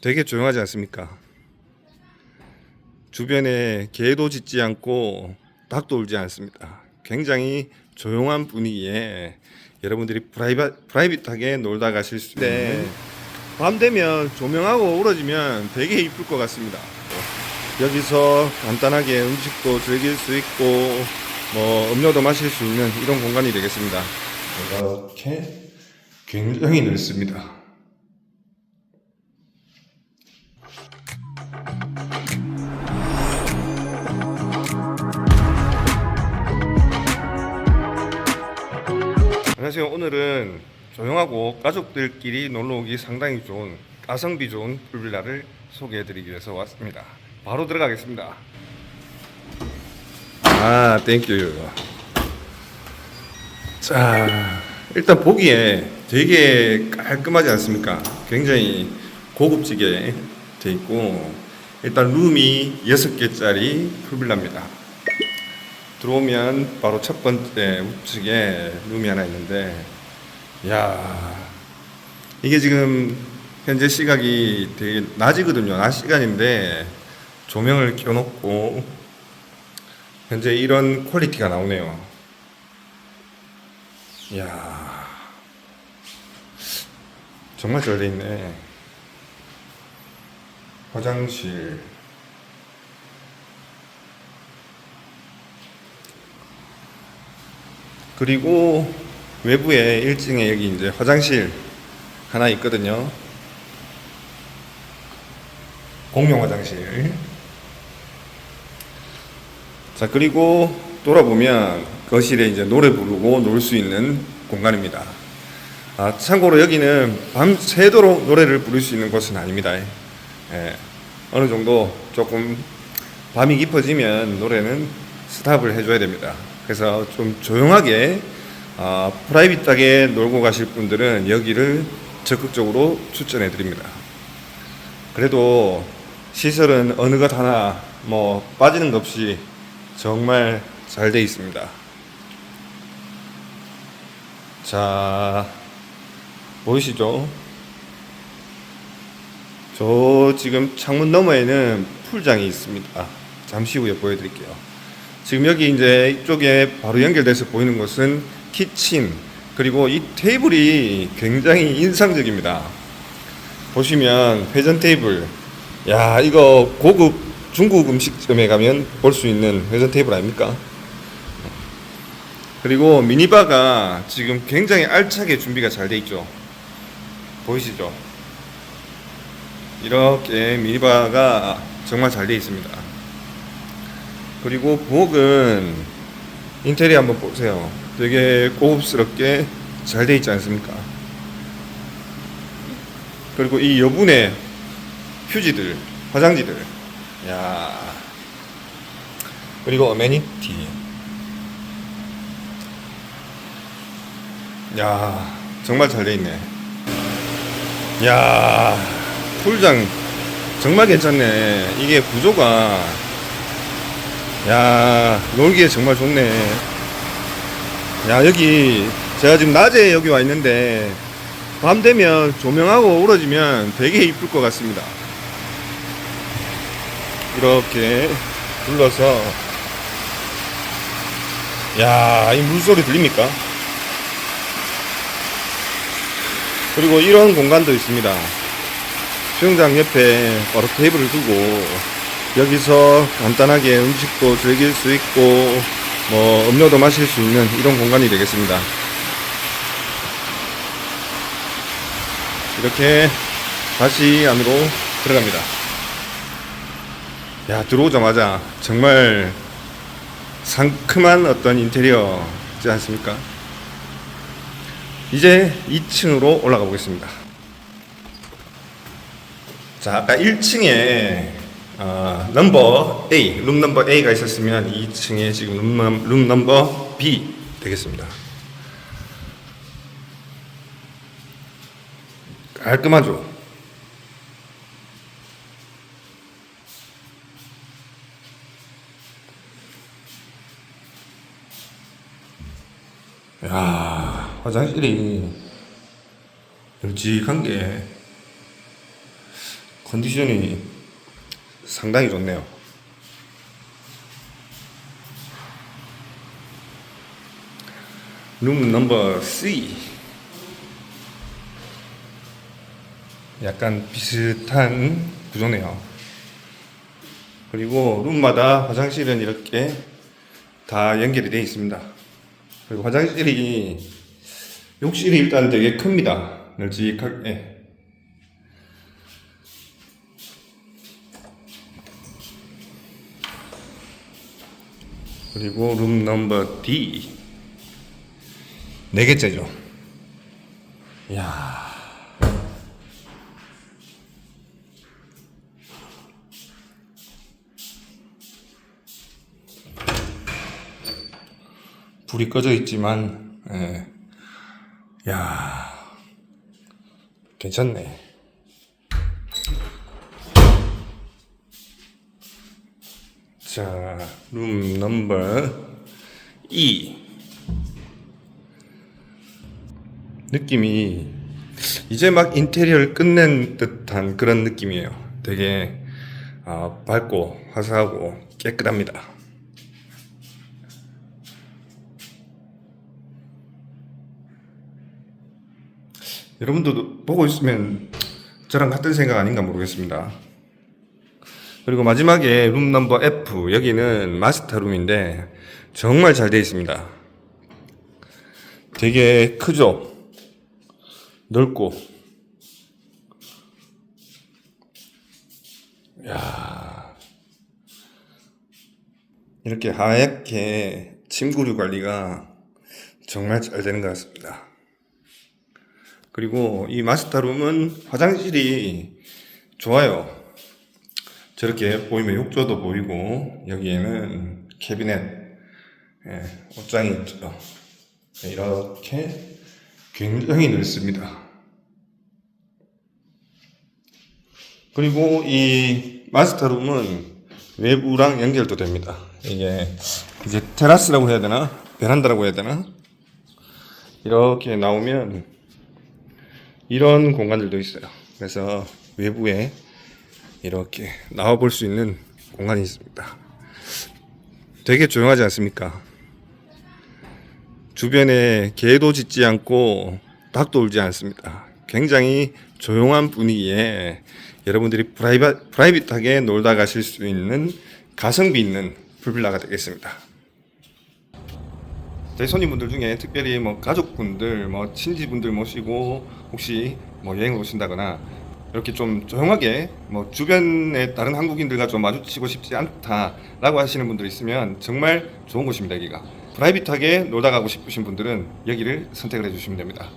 되게 조용하지 않습니까? 주변에 개도 짖지 않고 닭도 울지 않습니다. 굉장히 조용한 분위기에 여러분들이 프라이바, 프라이빗하게 놀다 가실 수 있는데 밤 되면 조명하고 우러지면 되게 이쁠 것 같습니다. 여기서 간단하게 음식도 즐길 수 있고 뭐 음료도 마실 수 있는 이런 공간이 되겠습니다. 이렇게 굉장히 넓습니다. 안녕하세요. 오늘은 조용하고 가족들끼리 놀러 오기 상당히 좋은 가성비 좋은 풀빌라를 소개해 드리기 위해서 왔습니다. 바로 들어가겠습니다. 아, 땡큐. 자, 일단 보기에 되게 깔끔하지 않습니까? 굉장히 고급지게 돼 있고 일단 룸이 6개짜리 풀빌라입니다. 들어오면 바로 첫 번째 우측에 룸이 하나 있는데 야 이게 지금 현재 시각이 되게 낮이거든요. 낮 시간인데 조명을 켜놓고 현재 이런 퀄리티가 나오네요. 이야 정말 잘 돼 있네. 화장실 그리고 외부에 1층에 여기 이제 화장실 하나 있거든요. 공용 화장실. 자, 그리고 돌아보면 거실에 이제 노래 부르고 놀 수 있는 공간입니다. 아, 참고로 여기는 밤새도록 노래를 부를 수 있는 곳은 아닙니다. 예, 어느 정도 조금 밤이 깊어지면 노래는 스탑을 해줘야 됩니다. 그래서 좀 조용하게 아, 프라이빗하게 놀고 가실 분들은 여기를 적극적으로 추천해 드립니다. 그래도 시설은 어느 것 하나 뭐 빠지는 것 없이 정말 잘 돼 있습니다. 자, 보이시죠? 저 지금 창문 너머에는 풀장이 있습니다. 잠시 후에 보여드릴게요. 지금 여기 이제 이쪽에 바로 연결돼서 보이는 것은 키친 그리고 이 테이블이 굉장히 인상적입니다. 보시면 회전 테이블, 야 이거 고급 중국 음식점에 가면 볼 수 있는 회전 테이블 아닙니까? 그리고 미니바가 지금 굉장히 알차게 준비가 잘 돼 있죠. 보이시죠? 이렇게 미니바가 정말 잘 돼 있습니다. 그리고 부엌은 인테리어 한번 보세요. 되게 고급스럽게 잘 돼 있지 않습니까? 그리고 이 여분의 휴지들, 화장지들, 야 그리고 어메니티, 야 정말 잘 돼 있네. 야 풀장 정말 괜찮네. 이게 구조가 야 놀기에 정말 좋네. 야 여기 제가 지금 낮에 여기 와 있는데 밤 되면 조명하고 우러지면 되게 이쁠 것 같습니다. 이렇게 둘러서 야 이 물소리 들립니까? 그리고 이런 공간도 있습니다. 수영장 옆에 바로 테이블을 두고 여기서 간단하게 음식도 즐길 수 있고 뭐 음료도 마실 수 있는 이런 공간이 되겠습니다. 이렇게 다시 안으로 들어갑니다. 야 들어오자마자 정말 상큼한 어떤 인테리어지 않습니까? 이제 2층으로 올라가 보겠습니다. 자, 아까 1층에 어, 넘버 A, 룸 넘버 A가 있었으면 2층에 지금 룸, 넘- 룸 넘버 B 되겠습니다. 깔끔하죠? 야, 화장실이 널찍한 게 컨디션이 상당히 좋네요. 룸 넘버 C 약간 비슷한 구조네요. 그리고 룸마다 화장실은 이렇게 다 연결이 되어 있습니다. 그리고 화장실이 욕실이 일단 되게 큽니다. 널찍하게. 그리고 룸 넘버 D 네 개째죠. 이야. 불이 꺼져 있지만, 예. 야 괜찮네. 자, 룸 넘버 2. 느낌이 이제 막 인테리어를 끝낸 듯한 그런 느낌이에요. 되게 아, 밝고 화사하고 깨끗합니다. 여러분들도 보고 있으면 저랑 같은 생각 아닌가 모르겠습니다. 그리고 마지막에 룸 넘버 F 여기는 마스터 룸인데 정말 잘 되어 있습니다. 되게 크죠? 넓고 야 이렇게 하얗게 침구류 관리가 정말 잘 되는 것 같습니다. 그리고 이 마스터룸은 화장실이 좋아요. 저렇게 보이면 욕조도 보이고 여기에는 캐비넷 예, 옷장이 있죠. 네, 이렇게 굉장히 넓습니다. 그리고 이 마스터룸은 외부랑 연결도 됩니다. 이게 이제 테라스라고 해야 되나 베란다라고 해야 되나 이렇게 나오면 이런 공간들도 있어요. 그래서 외부에 이렇게 나와 볼 수 있는 공간이 있습니다. 되게 조용하지 않습니까? 주변에 개도 짖지 않고 닭도 울지 않습니다. 굉장히 조용한 분위기에 여러분들이 프라이빗, 프라이빗하게 놀다 가실 수 있는 가성비 있는 풀빌라가 되겠습니다. 저희 손님분들 중에 특별히 뭐 가족분들, 뭐 친지분들 모시고 혹시 뭐 여행을 오신다거나 이렇게 좀 조용하게 뭐 주변의 다른 한국인들과 좀 마주치고 싶지 않다라고 하시는 분들 있으면 정말 좋은 곳입니다 여기가. 프라이빗하게 놀다 가고 싶으신 분들은 여기를 선택을 해주시면 됩니다